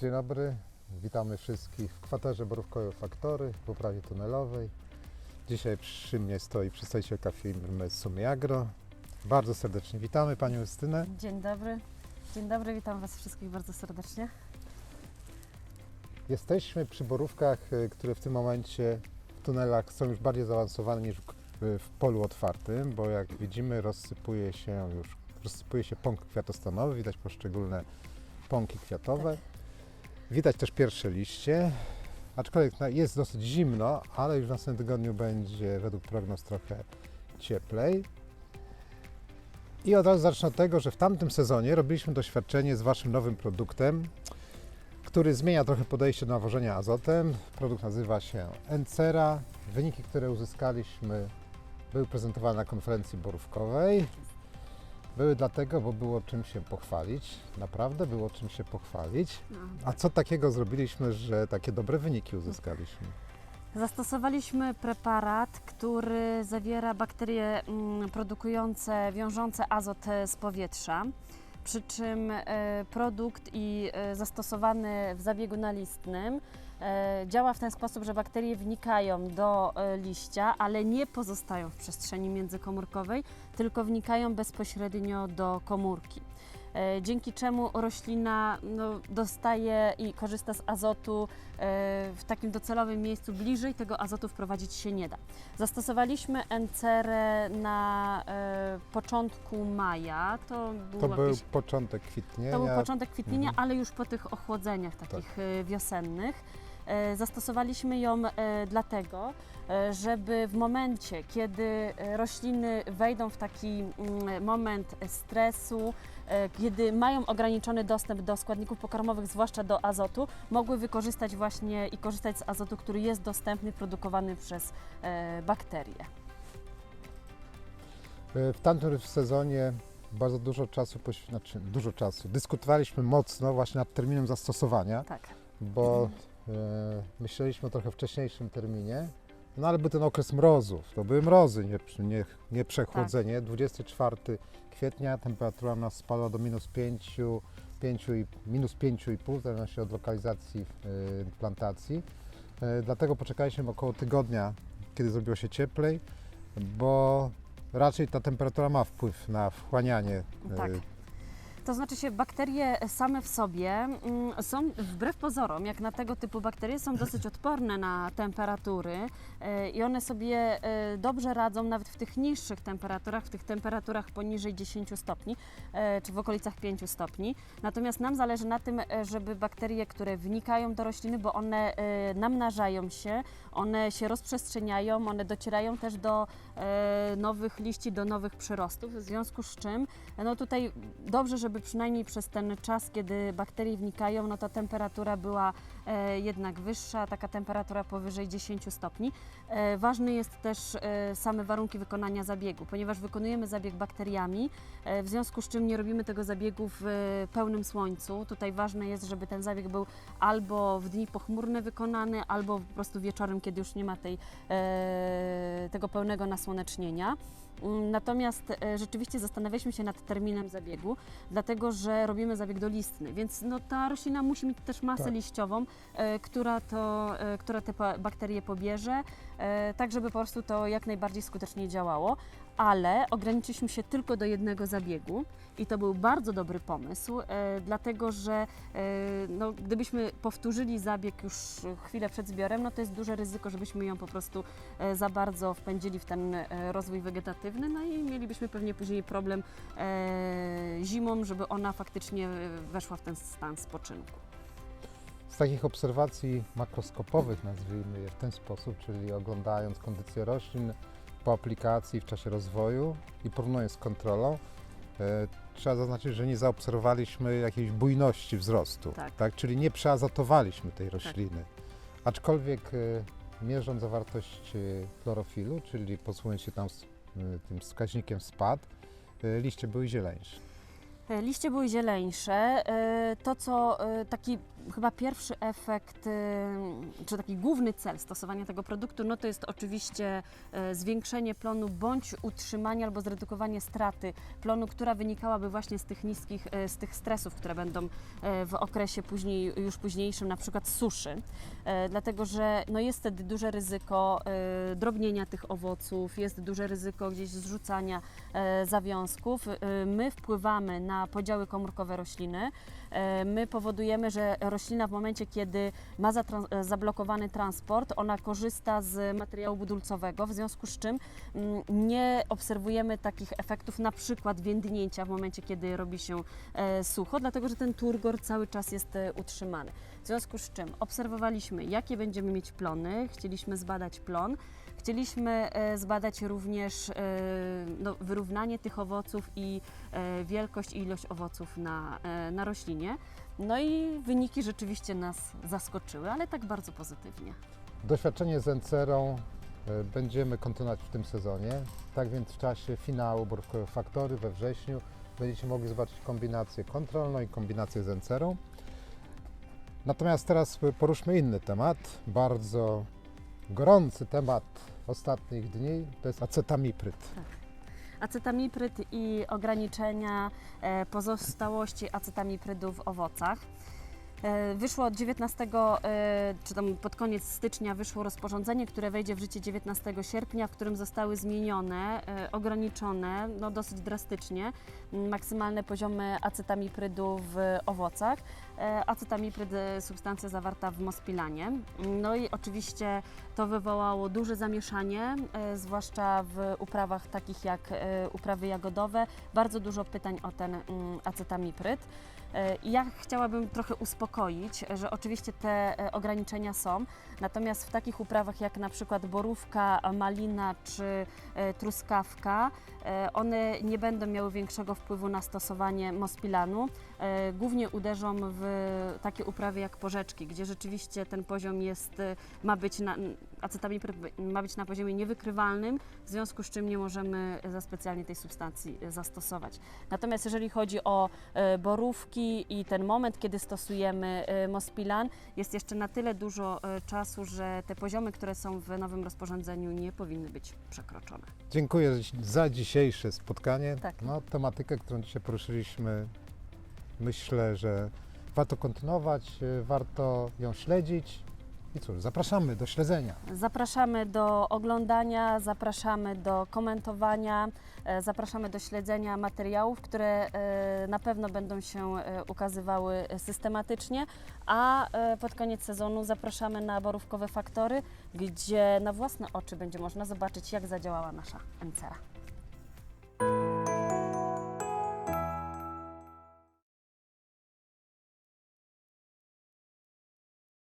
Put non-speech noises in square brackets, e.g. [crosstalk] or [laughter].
Dzień dobry, witamy wszystkich w kwaterze Borówkowej Faktory w uprawie tunelowej. Dzisiaj przy mnie stoi przedstawicielka firmy Sumiagro. Bardzo serdecznie witamy Panią Justynę. Dzień dobry. Dzień dobry, witam Was wszystkich bardzo serdecznie. Jesteśmy przy borówkach, y, które w tym momencie w tunelach są już bardziej zaawansowane niż w, w polu otwartym, bo jak widzimy rozsypuje się już rozsypuje się pąk kwiatostanowy, widać poszczególne pąki kwiatowe. Widać też pierwsze liście, aczkolwiek jest dosyć zimno, ale już w następnym tygodniu będzie według prognoz trochę cieplej. I od razu zacznę od tego, że w tamtym sezonie robiliśmy doświadczenie z Waszym nowym produktem, który zmienia trochę podejście do nawożenia azotem. Produkt nazywa się Encera. Wyniki, które uzyskaliśmy, były prezentowane na konferencji borówkowej. Były dlatego, bo było czym się pochwalić. Naprawdę było czym się pochwalić. No. A co takiego zrobiliśmy, że takie dobre wyniki uzyskaliśmy? Zastosowaliśmy preparat, który zawiera bakterie mm, produkujące, wiążące azot z powietrza. Przy czym e, produkt i e, zastosowany w zabiegu nalistnym e, działa w ten sposób, że bakterie wnikają do liścia, ale nie pozostają w przestrzeni międzykomórkowej, tylko wnikają bezpośrednio do komórki. E, Dzięki czemu roślina no, dostaje i korzysta z azotu e, w takim docelowym miejscu, bliżej tego azotu wprowadzić się nie da. Zastosowaliśmy encerę na e, początku maja, to, To był jakieś, początek kwitnienia. to był początek kwitnienia, Mhm. ale już po tych ochłodzeniach takich e, wiosennych. E, Zastosowaliśmy ją e, dlatego, e, żeby w momencie, kiedy rośliny wejdą w taki mm, moment stresu, kiedy mają ograniczony dostęp do składników pokarmowych, zwłaszcza do azotu, mogły wykorzystać właśnie i korzystać z azotu, który jest dostępny, produkowany przez bakterie. W tamtym sezonie bardzo dużo czasu, znaczy dużo czasu, dyskutowaliśmy mocno właśnie nad terminem zastosowania, Tak. bo [clears throat] myśleliśmy o trochę wcześniejszym terminie, no ale był ten okres mrozów, to były mrozy, nie, nie, nie przechłodzenie. 24 kwietnia temperatura nas spadła do minus 5, 5 i, minus 5,5 w zależności od lokalizacji e, plantacji. E, dlatego poczekaliśmy około tygodnia, kiedy zrobiło się cieplej, bo raczej ta temperatura ma wpływ na wchłanianie. e, Tak. To znaczy się, bakterie same w sobie mm, są, wbrew pozorom, jak na tego typu bakterie, są dosyć [laughs] odporne na temperatury e, i one sobie e, dobrze radzą nawet w tych niższych temperaturach, w tych temperaturach poniżej 10 stopni, e, czy w okolicach 5 stopni. Natomiast nam zależy na tym, żeby bakterie, które wnikają do rośliny, bo one namnażają się, one się rozprzestrzeniają, one docierają też do nowych liści, do nowych przyrostów, w związku z czym no tutaj dobrze, żeby przynajmniej przez ten czas, kiedy bakterie wnikają, no ta temperatura była e, jednak wyższa, taka temperatura powyżej 10 stopni. E, ważny jest też e, same warunki wykonania zabiegu, ponieważ wykonujemy zabieg bakteriami, w związku z czym nie robimy tego zabiegu w pełnym słońcu. Tutaj ważne jest, żeby ten zabieg był albo w dni pochmurne wykonany, albo po prostu wieczorem, kiedy już nie ma tej, tego pełnego nasłonecznienia. Mm, Natomiast e, rzeczywiście zastanawialiśmy się nad terminem zabiegu, dlatego że robimy zabieg dolistny, więc no, ta roślina musi mieć też masę Tak. liściową, e, która, to, e, która te bakterie pobierze, tak żeby po prostu to jak najbardziej skutecznie działało. Ale ograniczyliśmy się tylko do jednego zabiegu i to był bardzo dobry pomysł, e, dlatego że e, no, gdybyśmy powtórzyli zabieg już chwilę przed zbiorem, no to jest duże ryzyko, żebyśmy ją po prostu e, za bardzo wpędzili w ten rozwój wegetatywny, no i mielibyśmy pewnie później problem zimą, żeby ona faktycznie weszła w ten stan spoczynku. Z takich obserwacji makroskopowych, nazwijmy je w ten sposób, czyli oglądając kondycję roślin po aplikacji w czasie rozwoju i porównując z kontrolą, e, trzeba zaznaczyć, że nie zaobserwowaliśmy jakiejś bujności wzrostu, Tak. czyli nie przeazotowaliśmy tej rośliny. Aczkolwiek e, mierząc zawartość e, chlorofilu, czyli posługując się tam tym wskaźnikiem SPAD, liście były zieleńsze. Liście były zieleńsze. To, co taki chyba pierwszy efekt, y, czy taki główny cel stosowania tego produktu, no to jest oczywiście e, zwiększenie plonu bądź utrzymanie albo zredukowanie straty plonu, która wynikałaby właśnie z tych niskich, e, z tych stresów, które będą w okresie później, już późniejszym, na przykład suszy. Dlatego, że no jest wtedy duże ryzyko drobnienia tych owoców, jest duże ryzyko gdzieś zrzucania zawiązków. My wpływamy na podziały komórkowe rośliny. E, My powodujemy, że roślina w momencie, kiedy ma e, zablokowany transport, ona korzysta z materiału budulcowego, w związku z czym mm, nie obserwujemy takich efektów, na przykład więdnięcia w momencie, kiedy robi się e, sucho, dlatego że ten turgor cały czas jest utrzymany. W związku z czym obserwowaliśmy, jakie będziemy mieć plony, chcieliśmy zbadać plon. Chcieliśmy e, zbadać również e, no, wyrównanie tych owoców i e, wielkość i ilość owoców na, na roślinie. No i wyniki rzeczywiście nas zaskoczyły, ale tak bardzo pozytywnie. Doświadczenie z Encerą będziemy kontynuować w tym sezonie. Tak więc w czasie finału Borówkowe Faktory we wrześniu będziecie mogli zobaczyć kombinację kontrolną i kombinację z Encerą. Natomiast teraz poruszmy inny temat, bardzo gorący temat ostatnich dni, to jest acetamipryt. Acetamipryt i ograniczenia e, pozostałości acetamiprydu w owocach. E, Wyszło od 19, e, czy tam pod koniec stycznia wyszło rozporządzenie, które wejdzie w życie 19 sierpnia, w którym zostały zmienione, e, ograniczone no dosyć drastycznie maksymalne poziomy acetamiprydu w owocach. Acetamipryd substancja zawarta w mospilanie. No i oczywiście to wywołało duże zamieszanie, zwłaszcza w uprawach takich jak uprawy jagodowe. Bardzo dużo pytań o ten acetamipryd. E, Ja chciałabym trochę uspokoić, że oczywiście te e, ograniczenia są, natomiast w takich uprawach jak na przykład borówka, malina czy e, truskawka, one nie będą miały większego wpływu na stosowanie mospilanu. Głównie uderzą w takie uprawy jak porzeczki, gdzie rzeczywiście ten poziom jest, ma być na, acetamipryt ma być na poziomie niewykrywalnym, w związku z czym nie możemy za specjalnie tej substancji e, zastosować. Natomiast jeżeli chodzi o e, borówki i ten moment, kiedy stosujemy e, Mospilan, jest jeszcze na tyle dużo czasu, że te poziomy, które są w nowym rozporządzeniu nie powinny być przekroczone. Dziękuję za dzisiejsze spotkanie. Tak. No, tematykę, którą dzisiaj poruszyliśmy, myślę, że warto kontynuować, warto ją śledzić. I cóż, zapraszamy do śledzenia. Zapraszamy do oglądania, zapraszamy do komentowania, e, zapraszamy do śledzenia materiałów, które e, na pewno będą się e, ukazywały systematycznie, a pod koniec sezonu zapraszamy na borówkowe faktory, gdzie na własne oczy będzie można zobaczyć, jak zadziałała nasza encera.